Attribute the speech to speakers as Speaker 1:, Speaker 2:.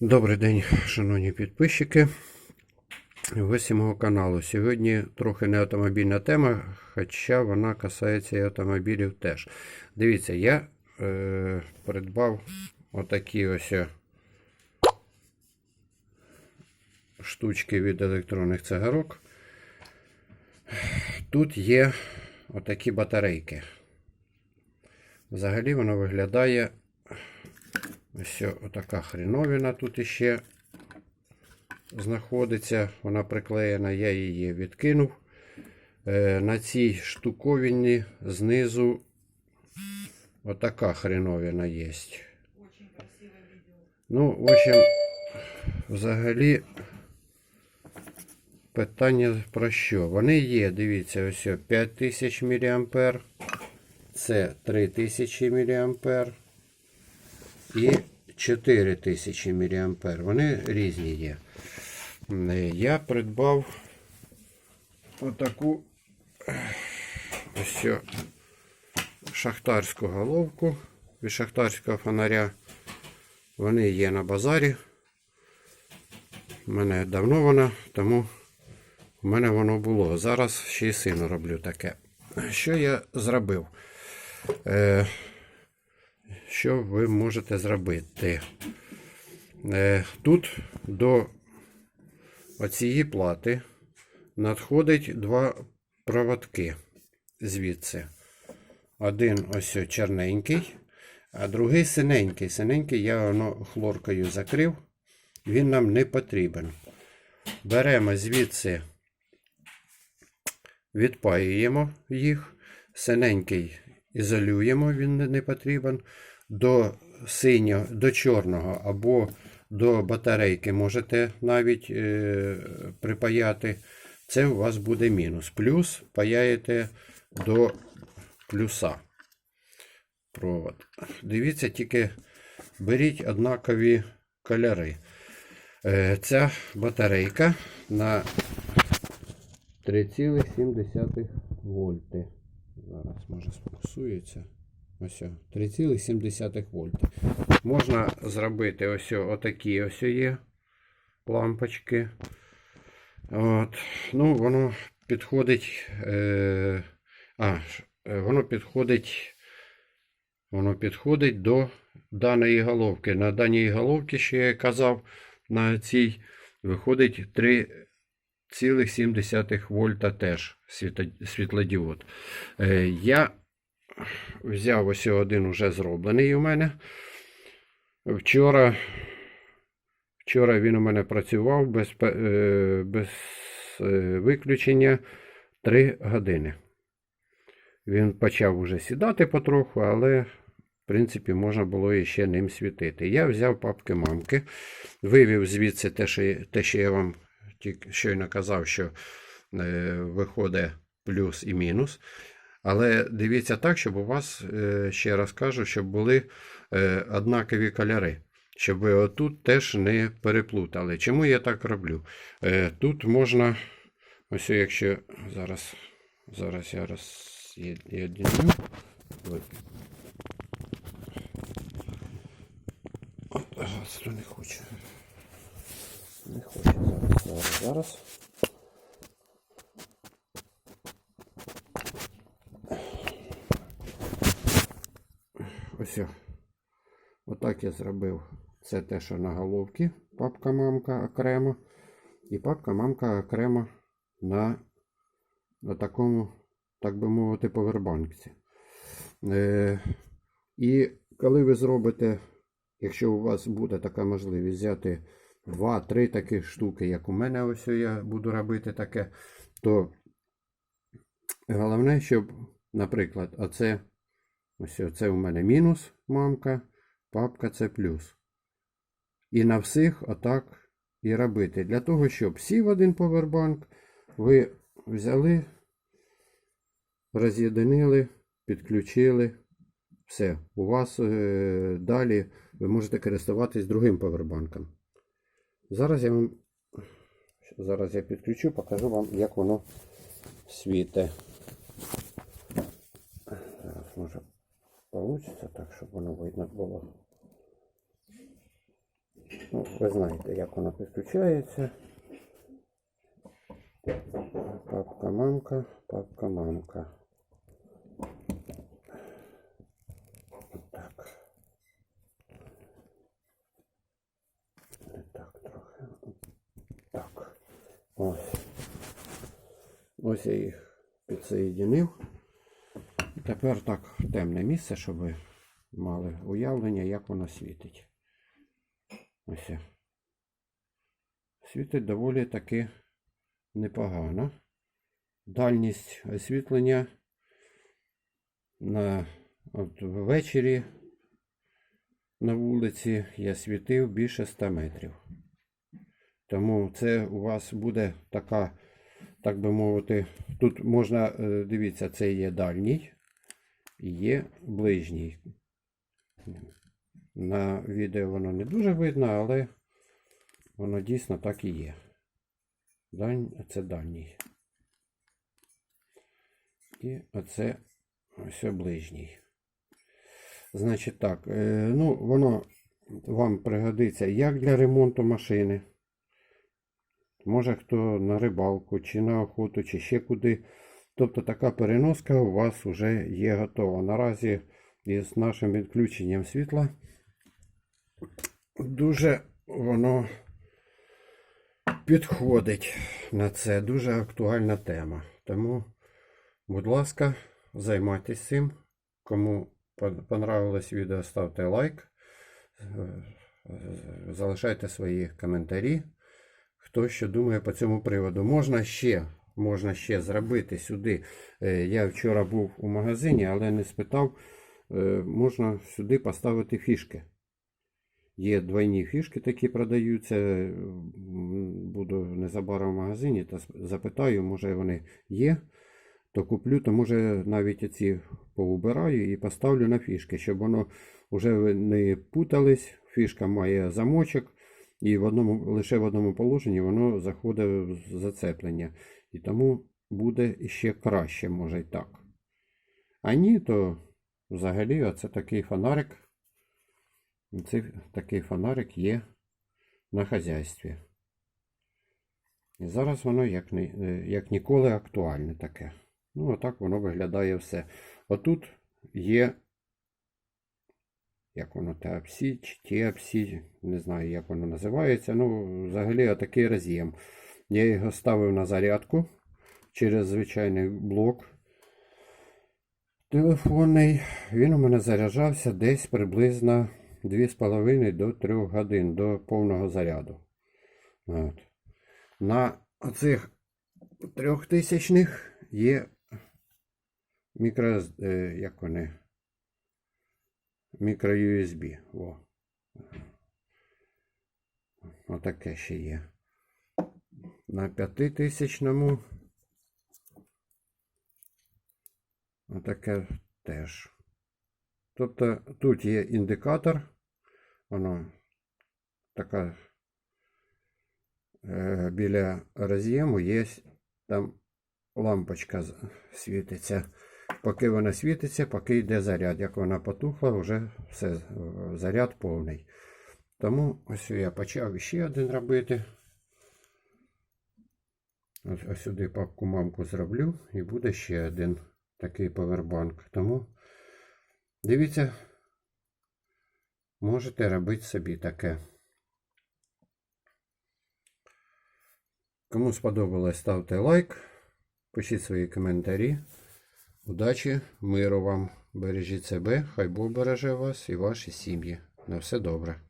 Speaker 1: Добрий день, шановні підписчики. Гості мого каналу. Сьогодні трохи не автомобільна тема, хоча вона касається і автомобілів теж. Дивіться, я е, придбав отакі ось е, штучки від електронних цигарок. Тут є отакі батарейки. Взагалі воно виглядає Ось отака хріновина тут іще знаходиться. Вона приклеєна, я її відкинув. Е, на цій штуковині знизу отака хреновина є. Ну, в общем, взагалі питання про що? Вони є, дивіться, ось 5000 мА, це 3000 мА і 4000 мА. Вони різні є. Е, Я придбав отаку ось шахтарську головку від шахтарського фонаря. Вони є на базарі. У мене давно вона, тому в мене воно було. Зараз ще й сину роблю таке. Що я зробив? Е, що ви можете зробити. Е, Тут до оцієї плати надходить два проводки звідси. Один ось чорненький, а другий синенький. Синенький я воно хлоркою закрив, він нам не потрібен. Беремо звідси, відпаюємо їх, синенький ізолюємо, він не потрібен до синього, до чорного або до батарейки можете навіть е, припаяти. Це у вас буде мінус. Плюс паяєте до плюса провод. Дивіться, тільки беріть однакові кольори. Е, ця батарейка на 3,7 вольти. Зараз може сфокусується. Ось 3,7 вольти. Можна зробити ось отакі ось є лампочки. От. Ну, воно підходить. Е, а, е, воно підходить. Воно підходить до даної головки. На даній головці, що я казав, на цій виходить 3,7 вольта теж світлодіод. Е, я взяв ось один уже зроблений у мене. Вчора вчора він у мене працював без е, без е, виключення 3 години. Він почав уже сідати потроху, але, в принципі, можна було іще ним світити. Я взяв папки мамки, вивів звідси те, що, те, що я вам тільки щойно казав, що е, виходить плюс і мінус. Але дивіться так, щоб у вас, е, ще раз кажу, щоб були е, однакові кольори. Щоб ви отут теж не переплутали. Чому я так роблю? Е, тут можна, ось якщо зараз зараз я роз'єдню. Зараз не хоче. Не хоче зараз. Зараз. Ось. Отак я зробив. Це те, що на головці. Папка мамка окремо. І папка мамка окремо на, на такому, так би мовити, повербанкці. Е, І коли ви зробите, якщо у вас буде така можливість взяти 2-3 такі штуки, як у мене, ось я буду робити таке, то головне, щоб, наприклад, оце. Ось це у мене мінус мамка, папка це плюс. І на всіх отак і робити. Для того, щоб сів один повербанк, ви взяли, роз'єдинили, підключили. Все. У вас е, далі ви можете користуватись другим повербанком. Зараз я вам зараз я підключу, покажу вам, як воно світе. Зараз може получится так, чтобы воно видно було. Ну, ви знаєте, як воно підключається. Папка, мамка, папка, мамка. Так. Не так трохи. Так. Ось. Ось я їх підсоєдинив. Тепер так темне місце, щоб ви мали уявлення, як воно світить. Ось. Світить доволі таки непогано. Дальність освітлення на от ввечері на вулиці я світив більше 100 метрів. Тому це у вас буде така, так би мовити, тут можна, е, дивіться, це є дальній є ближній. На відео воно не дуже видно, але воно дійсно так і є. Дальній, це дальній. І оце ось ближній. Значить так, е, ну, воно вам пригодиться як для ремонту машини. Може хто на рибалку, чи на охоту, чи ще куди. Тобто така переноска у вас вже є готова. Наразі із нашим відключенням світла дуже воно підходить на це. Дуже актуальна тема. Тому, будь ласка, займайтесь цим. Кому понравилось відео, ставте лайк. Залишайте свої коментарі. Хто що думає по цьому приводу. Можна ще, можна ще зробити сюди. е, Я вчора був у магазині, але не спитав. е, Можна сюди поставити фішки. Є двойні фішки такі продаються. Буду незабаром в магазині та запитаю, може вони є. То куплю, то може навіть ці поубираю і поставлю на фішки, щоб воно вже не путались. Фішка має замочок, і в одному, лише в одному положенні воно заходить в зацеплення. І тому буде ще краще, може й так. А ні, то взагалі оце такий фонарик. Цей такий фонарик є на хазяйстві. І зараз воно як, не, е, як ніколи актуальне таке. Ну, отак воно виглядає все. Отут є, як воно TFC чи TFC, не знаю, як воно називається. Ну, взагалі отакий роз'єм. Я його ставив на зарядку через звичайний блок телефонний. Він у мене заряджався десь приблизно 2,5 до 3 годин до повного заряду. От. На оцих трьохтисячних є мікро, е, як вони, мікро USB. Отаке ще є. На п'ятитисячному отаке теж. Тобто тут є індикатор, воно така е, біля роз'єму є там лампочка світиться. Поки вона світиться, поки йде заряд. Як вона потухла, вже все, заряд повний. Тому ось я почав ще один робити. Ось, сюди папку мамку зроблю і буде ще один такий повербанк. Тому дивіться, можете робити собі таке. Кому сподобалось, ставте лайк, пишіть свої коментарі. Удачі, миру вам, бережіть себе, хай Бог береже вас і ваші сім'ї. На все добре.